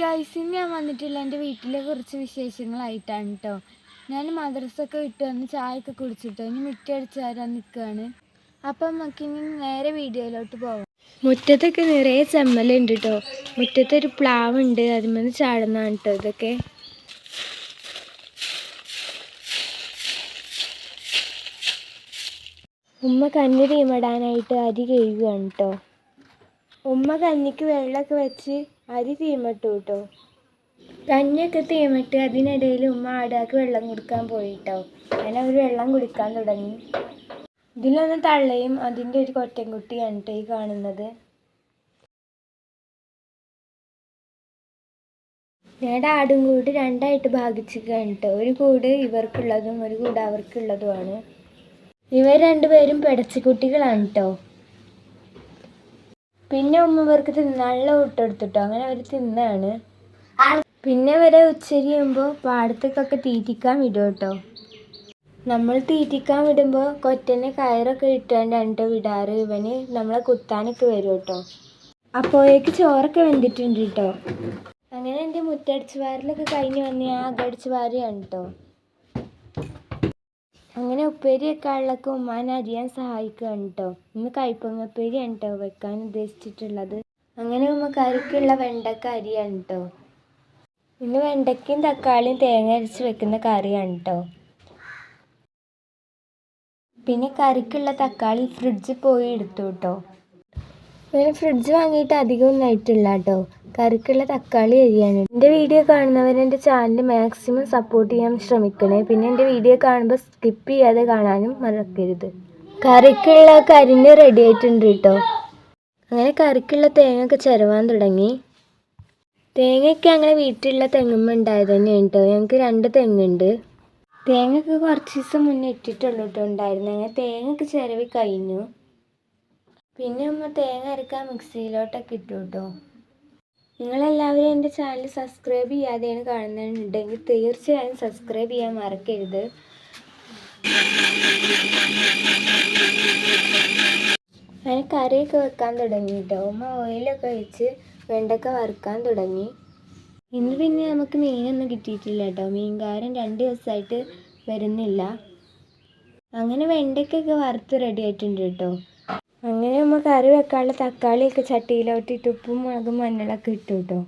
Guys ഇന്ന് ഞാൻ വന്നിട്ടില്ല എന്റെ വീട്ടിലെ കുറച്ച് വിശേഷങ്ങളായിട്ടാണ് കേട്ടോ ഞാൻ മദ്രസൊക്കെ വിട്ട് വന്ന് ചായയൊക്കെ കുടിച്ചിട്ടോ. ഇനി മുറ്റടിച്ച് വരാൻ നിൽക്കുകയാണ് അപ്പം നമുക്ക് ഇനി നേരെ വീഡിയോയിലോട്ട് പോവാം. മുറ്റത്തൊക്കെ നിറയെ ചെമ്മലുണ്ട് കേട്ടോ മുറ്റത്തൊരു പ്ലാവുണ്ട്. അതിമന്ന് ചാടുന്നതാണ് കേട്ടോ ഇതൊക്കെ. ഉമ്മ കഞ്ഞി തീമിടാനായിട്ട് അരി കഴുകുകയാണ് കേട്ടോ ഉമ്മ കഞ്ഞിക്ക് വെള്ളമൊക്കെ വെച്ച് അരി തീമിട്ടു കേട്ടോ കഞ്ഞിയൊക്കെ തീമിട്ട് അതിനിടയിൽ ഉമ്മ ആടാക്ക് വെള്ളം കൊടുക്കാൻ പോയിട്ടോ. അങ്ങനെ അവർ വെള്ളം കുടിക്കാൻ തുടങ്ങി. ഇതിലൊന്ന് തള്ളയും അതിന്റെ ഒരു കൊറ്റൻകുട്ടിയാണ് കേട്ടോ ഈ കാണുന്നത്. ഞങ്ങളുടെ ആടും കൂട് രണ്ടായിട്ട് ഭാഗിച്ചിരിക്കുകയാണ് കേട്ടോ ഒരു കൂട് ഇവർക്കുള്ളതും ഒരു കൂട് അവർക്കുള്ളതുമാണ്. ഇവർ രണ്ടുപേരും പെടച്ചിക്കുട്ടികളാണ് കേട്ടോ പിന്നെ ഉമ്മ ഇവർക്ക് തിന്നാനുള്ള ഇട്ടെടുത്തിട്ടോ അങ്ങനെ അവർ തിന്നാണ്. പിന്നെ വരെ ഉച്ചരിയുമ്പോൾ പാടത്തേക്കൊക്കെ തീറ്റിക്കാൻ വിടും കേട്ടോ. നമ്മൾ തീറ്റിക്കാൻ വിടുമ്പോൾ കൊറ്റനെ കയറൊക്കെ ഇട്ടാണ്ട് രണ്ട് വിടാറ്. ഇവന് നമ്മളെ കുത്താനൊക്കെ വരും കേട്ടോ. അപ്പോഴേക്ക് ചോറൊക്കെ വെന്തിട്ടുണ്ട് കേട്ടോ. അങ്ങനെ എന്റെ മുറ്റടിച്ച് വാരലൊക്കെ കഴിഞ്ഞ് വന്ന് ആ വാരിയാണ് കേട്ടോ. അങ്ങനെ ഉപ്പേരി വെക്കാനുള്ളൊക്കെ ഉമ്മാനെ അരിയാൻ സഹായിക്കുകയാണ് കേട്ടോ ഇന്ന് കയ്പങ്ങ ഉപ്പേരിയാണ് കേട്ടോ വെക്കാൻ ഉദ്ദേശിച്ചിട്ടുള്ളത്. അങ്ങനെ ഉമ്മ കറിക്കുള്ള വെണ്ടക്ക അരിയാണ് കേട്ടോ ഇന്ന് വെണ്ടയ്ക്കയും തക്കാളിയും തേങ്ങ അരച്ച് വെക്കുന്ന കറിയാണ് കേട്ടോ പിന്നെ കറിക്കുള്ള തക്കാളി ഫ്രിഡ്ജിൽ പോയി എടുത്തു കേട്ടോ അങ്ങനെ ഫ്രിഡ്ജ് വാങ്ങിയിട്ട് അധികമൊന്നും ആയിട്ടില്ല കേട്ടോ കറിക്കുള്ള തക്കാളി അരിയാണ്. എന്റെ വീഡിയോ കാണുന്നവർ എന്റെ ചാനൽ മാക്സിമം സപ്പോർട്ട് ചെയ്യാൻ ശ്രമിക്കണേ. പിന്നെ എന്റെ വീഡിയോ കാണുമ്പോൾ സ്കിപ്പ് ചെയ്യാതെ കാണാനും മറക്കരുത്. കറിക്കുള്ള കരിഞ്ഞ് റെഡി ആയിട്ടുണ്ട് കേട്ടോ അങ്ങനെ കറിക്കുള്ള തേങ്ങ ഒക്കെ ചിരവാൻ തുടങ്ങി. തേങ്ങയൊക്കെ അങ്ങനെ വീട്ടിലുള്ള തെങ്ങുമ്മ ഉണ്ടായത് തന്നെയാണ് കേട്ടോ ഞങ്ങൾക്ക് രണ്ട് തെങ്ങുണ്ട്. തേങ്ങയൊക്കെ കുറച്ച് ദിവസം മുന്നേ ഇട്ടിട്ടുള്ളൂ കേട്ടോ ഉണ്ടായിരുന്നു. അങ്ങനെ തേങ്ങയൊക്കെ ചിരവി കഴിഞ്ഞു. പിന്നെ അമ്മ തേങ്ങ അരക്കാൻ മിക്സിയിലോട്ടൊക്കെ ഇട്ടു കേട്ടോ. നിങ്ങളെല്ലാവരും എന്റെ ചാനൽ സബ്സ്ക്രൈബ് ചെയ്യാതെയാണ് കാണുന്നുണ്ടെങ്കിൽ തീർച്ചയായും സബ്സ്ക്രൈബ് ചെയ്യാൻ മറക്കരുത്. അങ്ങനെ കറിയൊക്കെ വെക്കാൻ തുടങ്ങി കേട്ടോ. ഉമ്മ ഓയിലൊക്കെ വെച്ച് വെണ്ടക്ക വറുക്കാൻ തുടങ്ങി. ഇന്ന് പിന്നെ നമുക്ക് മീനൊന്നും കിട്ടിയിട്ടില്ല കേട്ടോ. മീൻകാരൻ രണ്ട് ദിവസമായിട്ട് വരുന്നില്ല. അങ്ങനെ വെണ്ടയ്ക്കൊക്കെ വറുത്ത് റെഡി ആയിട്ടുണ്ട് കേട്ടോ. അങ്ങനെ നമ്മൾ കറി വെക്കാനുള്ള തക്കാളിയൊക്കെ ചട്ടിയിലോട്ടിട്ട് ഉപ്പും മുളകും മഞ്ഞളൊക്കെ ഇട്ടു കേട്ടോ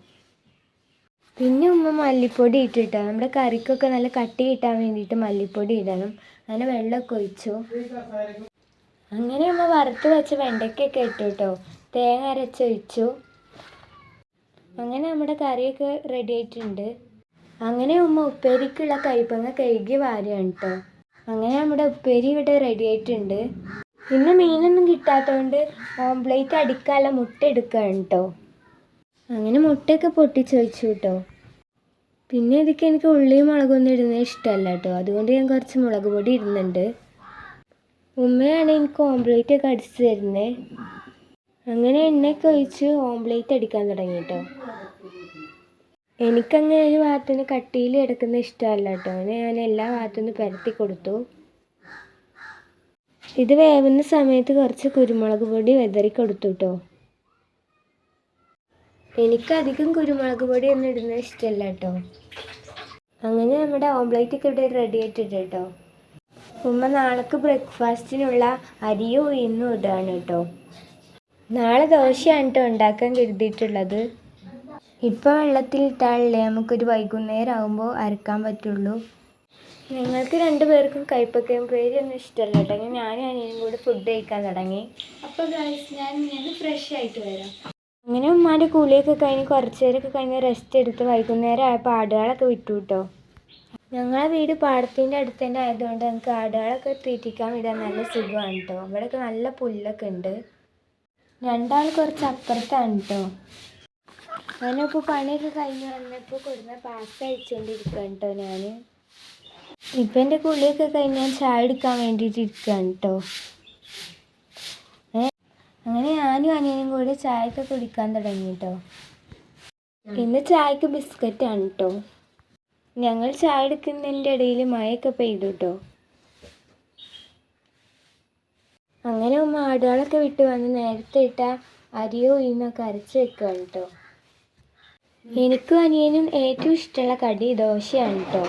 പിന്നെ ഉമ്മ മല്ലിപ്പൊടി ഇട്ടിട്ടോ നമ്മുടെ കറിക്കൊക്കെ നല്ല കട്ടി കിട്ടാൻ വേണ്ടിയിട്ട് മല്ലിപ്പൊടി ഇടണം. അങ്ങനെ വെള്ളമൊക്കെ ഒഴിച്ചു. അങ്ങനെ ഉമ്മ വറുത്ത് വെച്ച വെണ്ടയ്ക്കൊക്കെ ഇട്ടു കേട്ടോ തേങ്ങ അരച്ചൊഴിച്ചു അങ്ങനെ നമ്മുടെ കറിയൊക്കെ റെഡി ആയിട്ടുണ്ട്. അങ്ങനെ ഉമ്മ ഉപ്പേരിക്കുള്ള കൈപ്പങ്ങ കഴുകി വാരുകയാണ് കേട്ടോ അങ്ങനെ നമ്മുടെ ഉപ്പേരി ഇവിടെ റെഡി ആയിട്ടുണ്ട്. ഇന്ന് മീനൊന്നും കിട്ടാത്തതുകൊണ്ട് ഓംപ്ലേറ്റ് അടിക്കാനുള്ള മുട്ട എടുക്കാണ് കേട്ടോ അങ്ങനെ മുട്ടയൊക്കെ പൊട്ടിച്ച് വെച്ചു കേട്ടോ പിന്നെ ഇതൊക്കെ എനിക്ക് ഉള്ളിയും മുളകൊന്നും ഇടുന്നത് ഇഷ്ടമല്ല കേട്ടോ അതുകൊണ്ട് ഞാൻ കുറച്ച് മുളക് പൊടി ഇടുന്നുണ്ട്. ഉമ്മയാണ് എനിക്ക് ഓംപ്ലേറ്റ് ഒക്കെ അടിച്ച് തരുന്നത് അങ്ങനെ എണ്ണയൊക്കെ ഒഴിച്ച് ഓംപ്ലേറ്റ് അടിക്കാൻ തുടങ്ങി കേട്ടോ എനിക്കങ്ങനെ ഒരു ഭാഗത്തുനിന്ന് കട്ടിയിൽ കിടക്കുന്ന ഇഷ്ടമല്ല കേട്ടോ അങ്ങനെ ഞാൻ എല്ലാ ഭാഗത്തുനിന്ന് പരത്തി കൊടുത്തു. ഇത് വേവുന്ന സമയത്ത് കുറച്ച് കുരുമുളക് പൊടി വെതറി കൊടുത്തു കേട്ടോ എനിക്കധികം കുരുമുളക് പൊടി ഒന്നും ഇടുന്നത് ഇഷ്ടമല്ല കേട്ടോ അങ്ങനെ നമ്മുടെ ഓംപ്ലേറ്റ് ഒക്കെ ഇവിടെ റെഡി ആയിട്ടുണ്ട് കേട്ടോ ഉമ്മ നാളേക്ക് ബ്രേക്ക്ഫാസ്റ്റിനുള്ള അരിയും ഇന്നും ഇടുകയാണ് കേട്ടോ നാളെ ദോശയാണ് കേട്ടോ ഉണ്ടാക്കാൻ കരുതിയിട്ടുള്ളത്. ഇപ്പം വെള്ളത്തിലിട്ടാലേ നമുക്കൊരു വൈകുന്നേരം ആകുമ്പോൾ അരക്കാൻ പറ്റുള്ളൂ. ഞങ്ങൾക്ക് രണ്ടുപേർക്കും കൈപ്പക്കയും പേര് ഒന്നും ഇഷ്ടമല്ല കേട്ടോ. ഞാനും അനിയനും കൂടി ഫുഡ് കഴിക്കാൻ തുടങ്ങി. അപ്പോൾ ഞാൻ ഞാൻ ഫ്രഷ് ആയിട്ട് വരാം. അങ്ങനെ ഉമ്മാന്റെ കൂലിയൊക്കെ കഴിഞ്ഞ് കുറച്ച് നേരമൊക്കെ കഴിഞ്ഞ് റെസ്റ്റ് എടുത്ത് വൈകുന്നേരം ആയപ്പോൾ ആടുകളൊക്കെ വിട്ടു കേട്ടോ. ഞങ്ങളെ വീട് പാടത്തിന്റെ അടുത്ത് തന്നെ ആയതുകൊണ്ട് ഞങ്ങൾക്ക് ആടുകളൊക്കെ തീറ്റിക്കാൻ വിടാൻ നല്ല സുഖമാണ് കേട്ടോ. ഇവിടെയൊക്കെ നല്ല പുല്ലൊക്കെ ഉണ്ട്. രണ്ടാൾ കുറച്ച് അപ്പുറത്താണ് കേട്ടോ. ഞാനിപ്പോൾ പണിയൊക്കെ കഴിഞ്ഞ് വന്നപ്പോൾ കൊടുന്ന പാസ് അയച്ചുകൊണ്ടിരിക്കുകയാണ് കേട്ടോ ഞാൻ ഇപ്പം എന്റെ കുളിയൊക്കെ കഴിഞ്ഞ് ഞാൻ ചായ എടുക്കാൻ വേണ്ടിയിട്ട് ഇരിക്കുകയാണ് കേട്ടോ അങ്ങനെ ഞാനും അനിയനും കൂടി ചായയൊക്കെ കുടിക്കാൻ തുടങ്ങി കേട്ടോ ഇന്ന് ചായക്ക് ബിസ്ക്കറ്റ് ആണ് കേട്ടോ ഞങ്ങൾ ചായ എടുക്കുന്നതിന്റെ ഇടയിൽ മഴയൊക്കെ പെയ്തു കേട്ടോ അങ്ങനെ ഉമ്മ ആടുകളൊക്കെ വിട്ട് വന്ന് നേരത്തെ ഇട്ട അരിയോ ഉഴുന്നൊക്കെ അരച്ച് വെക്കുകയാണ് കേട്ടോ എനിക്കും അനിയനും ഏറ്റവും ഇഷ്ടമുള്ള കടി ദോശയാണ് കേട്ടോ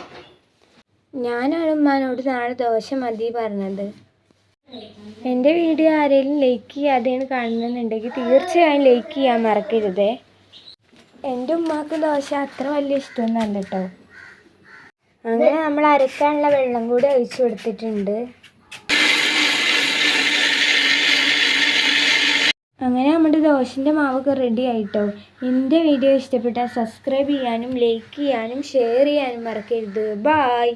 ഞാനാണ് ഉമ്മാനോട് നാളെ ദോശ മതി പറഞ്ഞത്. എന്റെ വീഡിയോ ആരെങ്കിലും ലൈക്ക് ചെയ്യാതെയാണ് കാണുന്നുണ്ടെങ്കിൽ തീർച്ചയായും ലൈക്ക് ചെയ്യാൻ മറക്കരുതേ. എന്റെ ഉമ്മാക്ക് ദോശ അത്ര വലിയ ഇഷ്ടമൊന്നുമല്ല കേട്ടോ. അങ്ങനെ നമ്മൾ അരക്കാനുള്ള വെള്ളം കൂടി ഒഴിച്ചു കൊടുത്തിട്ടുണ്ട്. അങ്ങനെ നമ്മുടെ ദോശന്റെ മാവൊക്കെ റെഡി ആയിട്ടോ. എന്റെ വീഡിയോ ഇഷ്ടപ്പെട്ടാൽ സബ്സ്ക്രൈബ് ചെയ്യാനും ലൈക്ക് ചെയ്യാനും ഷെയർ ചെയ്യാനും മറക്കരുത്. ബായ്